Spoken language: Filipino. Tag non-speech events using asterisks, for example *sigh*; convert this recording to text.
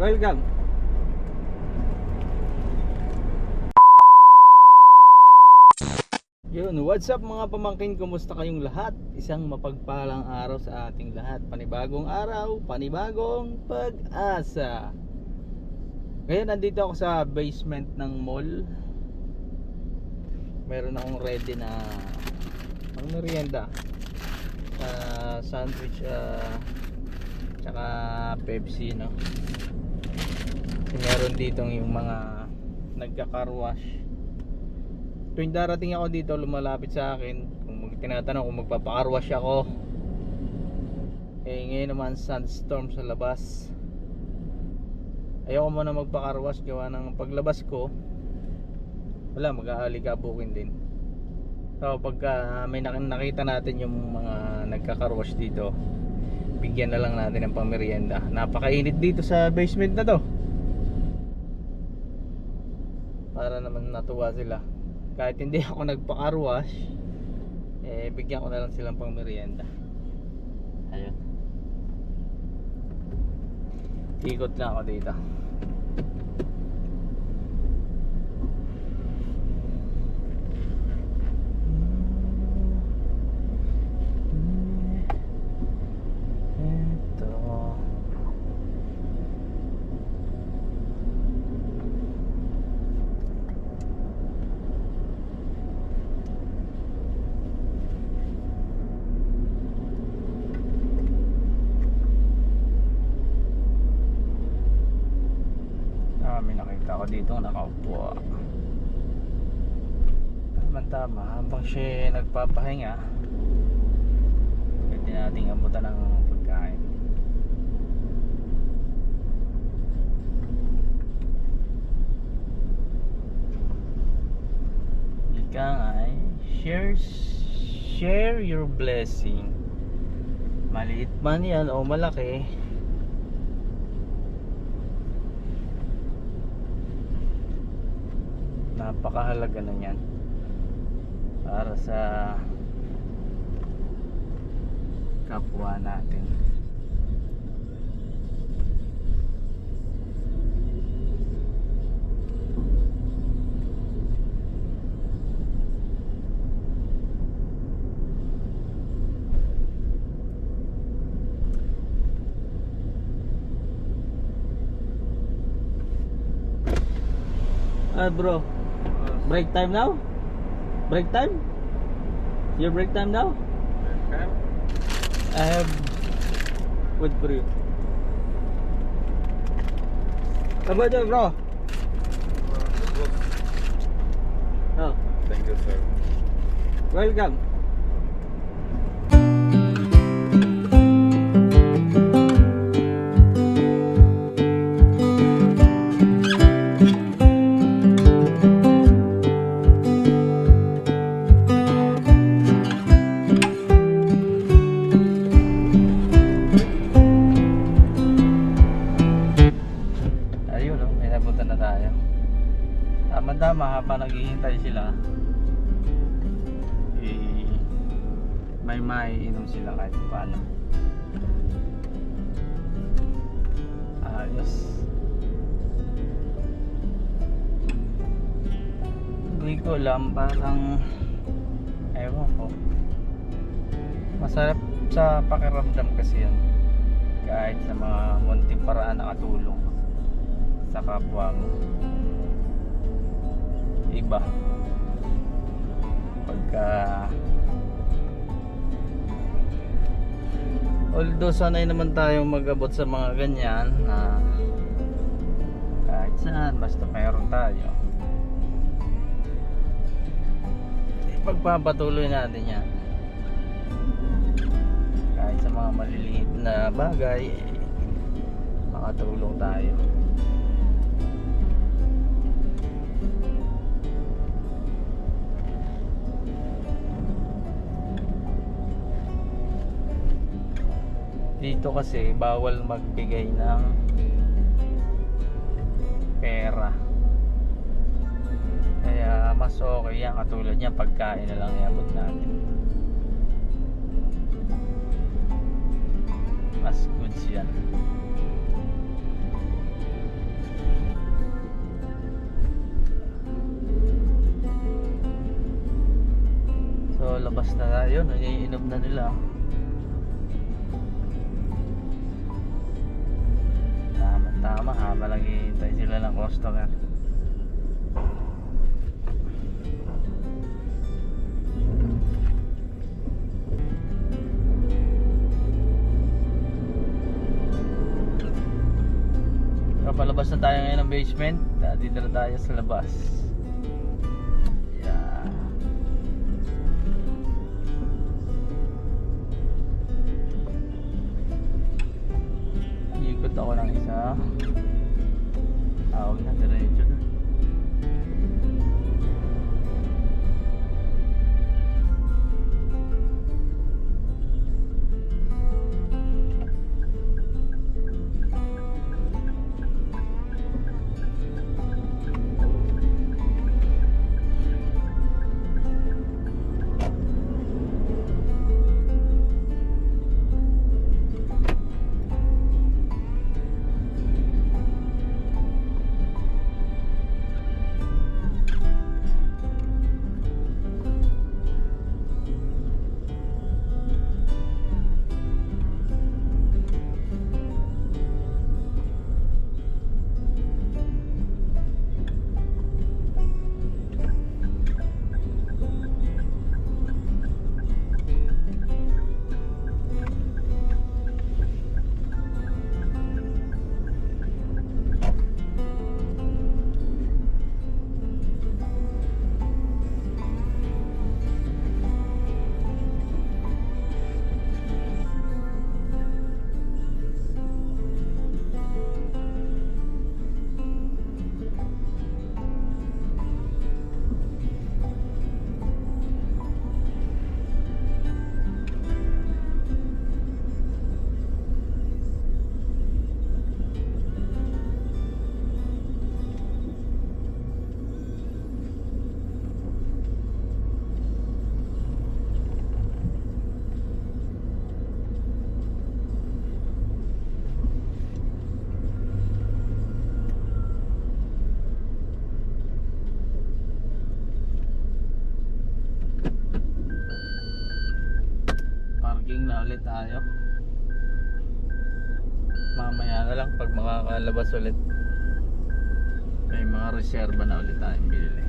Welcome. Yun, what's up mga pamangkin? Kumusta kayong lahat? Isang mapagpalang araw sa ating lahat. Panibagong araw, panibagong pag-asa. Ngayon, nandito ako sa basement ng mall. Meron akong ready na pang merienda. Ah, sandwich, ah, tsaka Pepsi, no? Meron dito yung mga nagka-car-wash tuwing darating ako dito lumalapit sa akin kung tinatanong kung magpapakarwash ako. Eh ngayon naman sandstorm sa labas. Ayoko muna magpakarwash gawa ng paglabas ko wala mag-aalikabukin din. So pagka may nak- nakita natin yung mga nagkakarwash dito bigyan na lang natin ng pamerienda. Napakainit dito sa basement na to naman natuwa sila. Kahit hindi *laughs* ako nagpa-carwash eh bigyan ko na lang silang pang merienda ayun. Ikot lang ako dito Ito. Ah, may nakita ko dito nakaupo. Tama tama, habang siya nagpapahinga, pwede nating abutan ng pagkain. Ika nga eh, share, share your blessing. Maliit man yan o malaki, napakahalaga na yan para sa kapwa natin. Ah bro, break time now? Break time? Your break time now? I have food for you. About you, bro? Oh, Thank you, sir. welcome. Tama-tama habang naghihintay sila. Eh, may maiinom sila kahit paano. Ayos. Hindi ko alam, parang ewan ko. Masarap sa pakiramdam kasi yan. Kahit sa mga munting paraan nakatulong sa kapwa mo iba. Pagka although sanay naman tayong magabot sa mga ganyan na kahit saan basta mayroon tayo. Ipagpapatuloy natin yan. Kahit sa mga maliliit na bagay makatulong tayo dito kasi bawal magbigay ng pera. Kaya mas okay yan katulad niya pagkain na lang iabot natin. Mas goods yan so labas na tayo. Nangyiinom na nila. Tama, tama. Habang naghihintay sila ng customer. So, palabas na tayo ngayon ng basement. Ah, Dito na tayo sa labas. Yeah. Ikot ako ng isa. Tawag na, diretso na. Ulit tayo. Mamaya na lang pag makakalabas ulit. May mga reserva na ulit tayong binili.